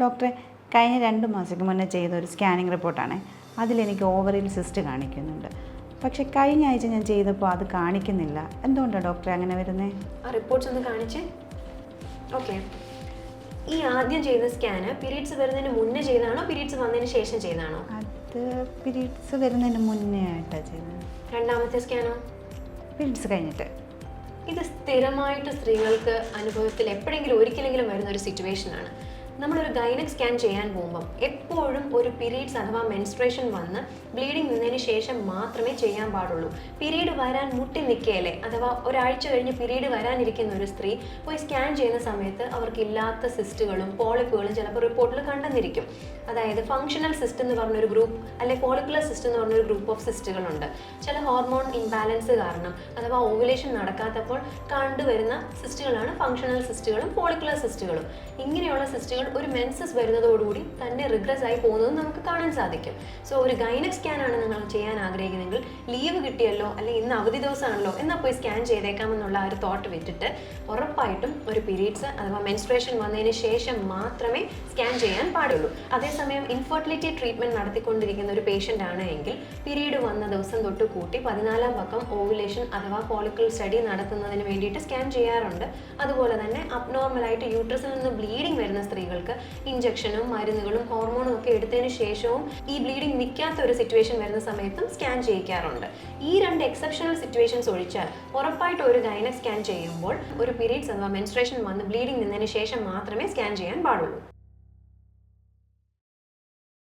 ഡോക്ടറെ കഴിഞ്ഞ രണ്ട് മാസത്തിന് മുന്നേ ചെയ്ത ഒരു സ്കാനിങ് റിപ്പോർട്ടാണ്. അതിലെനിക്ക് ഓവറിൽ സിസ്റ്റ് കാണിക്കുന്നുണ്ട്. പക്ഷെ കഴിഞ്ഞ ആഴ്ച ഞാൻ ചെയ്തപ്പോൾ അത് കാണിക്കുന്നില്ല. എന്തുകൊണ്ടാണ് ഡോക്ടറെ അങ്ങനെ വരുന്നത് ആ റിപ്പോർട്ട്സ് ഒന്ന് കാണിച്ചേ. ഓക്കെ. ഈ ആദ്യം ചെയ്ത സ്കാന് പീരീഡ്സ് വരുന്നതിന് മുന്നേ ചെയ്താണോ പീരീഡ്സ് വന്നതിന് ശേഷം ചെയ്താണോ അത് പീരീഡ്സ് വരുന്നതിന് മുന്നേ ആയിട്ടാണ് ചെയ്തത്. രണ്ടാമത്തെ സ്കാനോ? പീരീഡ്സ് കഴിഞ്ഞിട്ട്. ഇത് സ്ഥിരമായിട്ട് സ്ത്രീകൾക്ക് അനുഭവത്തിൽ എപ്പോഴെങ്കിലും ഒരിക്കലെങ്കിലും വരുന്ന ഒരു സിറ്റുവേഷൻ ആണ്. നമ്മളൊരു ഗൈനക് സ്കാൻ ചെയ്യാൻ പോകുമ്പം എപ്പോഴും ഒരു പീരീഡ്സ് അഥവാ മെൻസ്ട്രേഷൻ വന്ന് ബ്ലീഡിങ് നിന്നതിന് ശേഷം മാത്രമേ ചെയ്യാൻ പാടുള്ളൂ. പീരീഡ് വരാൻ മുട്ടി നിൽക്കുകയല്ലേ? അഥവാ ഒരാഴ്ച കഴിഞ്ഞ് പീരീഡ് വരാനിരിക്കുന്ന ഒരു സ്ത്രീ പോയി സ്കാൻ ചെയ്യുന്ന സമയത്ത് അവർക്കില്ലാത്ത സിസ്റ്റുകളും പോളിപ്പുകളും ചിലപ്പോൾ റിപ്പോർട്ടിൽ കണ്ടെന്നിരിക്കും. അതായത് ഫങ്ഷണൽ സിസ്റ്റ് എന്ന് പറഞ്ഞൊരു ഗ്രൂപ്പ് അല്ലെ പോളിക്കുലർ സിസ്റ്റ് എന്ന് പറഞ്ഞൊരു ഗ്രൂപ്പ് ഓഫ് സിസ്റ്റുകളുണ്ട് ചില ഹോർമോൺ ഇംബാലൻസ് കാരണം അഥവാ ഓവുലേഷൻ നടക്കാത്തപ്പോൾ കണ്ടുവരുന്ന സിസ്റ്റുകളാണ് ഫങ്ഷണൽ സിസ്റ്റുകളും പോളിക്കുലർ സിസ്റ്റുകളും ഇങ്ങനെയുള്ള സിസ്റ്റുകൾ ഒരു മെൻസസ് വരുന്നതോടുകൂടി തന്നെ റിഗ്രസ് ആയി പോകുന്നത് നമുക്ക് കാണാൻ സാധിക്കും. സോ ഒരു ഗൈനക് സ്കാൻ ആണ് നിങ്ങൾ ചെയ്യാൻ ആഗ്രഹിക്കുന്നെങ്കിൽ ലീവ് കിട്ടിയല്ലോ അല്ലെങ്കിൽ ഇന്ന് അവധി ദിവസമാണല്ലോ എന്നാൽ പോയി സ്കാൻ ചെയ്തേക്കാമെന്നുള്ള ഒരു തോട്ട് വിട്ടിട്ട് ഉറപ്പായിട്ടും ഒരു പീരീഡ്സ് അഥവാ മെൻസ്ട്രേഷൻ വന്നതിന് ശേഷം മാത്രമേ സ്കാൻ ചെയ്യാൻ പാടുള്ളൂ. അതേസമയം ഇൻഫെർട്ടിലിറ്റി ട്രീറ്റ്മെന്റ് നടത്തിക്കൊണ്ടിരിക്കുന്ന ഒരു പേഷ്യന്റ് ആണ് എങ്കിൽ പീരീഡ് വന്ന ദിവസം തൊട്ട് കൂട്ടി പതിനാലാം പക്കം ഓവുലേഷൻ അഥവാ പോളിക്കൽ സ്റ്റഡി നടത്തുന്നതിന് വേണ്ടിയിട്ട് സ്കാൻ ചെയ്യാറുണ്ട്. അതുപോലെ തന്നെ അബ്നോർമലായിട്ട് യൂട്രസിൽ നിന്ന് ബ്ലീഡിംഗ് വരുന്ന സ്ത്രീകൾക്ക് ഇഞ്ചക്ഷനും മരുന്നുകളും ഹോർമോണും ഒക്കെ എടുത്തതിന് ശേഷവും ഈ ബ്ലീഡിംഗ് നിൽക്കാത്ത ഒരു സിറ്റുവേഷൻ വരുന്ന സമയത്തും സ്കാൻ ചെയ്യിക്കാറുണ്ട്. ഈ രണ്ട് എക്സെപ്ഷണൽ സിറ്റുവേഷൻസ് ഒഴിച്ചാൽ ഉറപ്പായിട്ട് ഒരു ഗൈനക് സ്കാൻ ചെയ്യുമ്പോൾ ഒരു പീരീഡ്സ് അഥവാ മെൻസ്ട്രേഷൻ വന്ന് ബ്ലീഡിംഗ് നിന്നതിന് ശേഷം മാത്രമേ സ്കാൻ ചെയ്യാൻ പാടുള്ളൂ.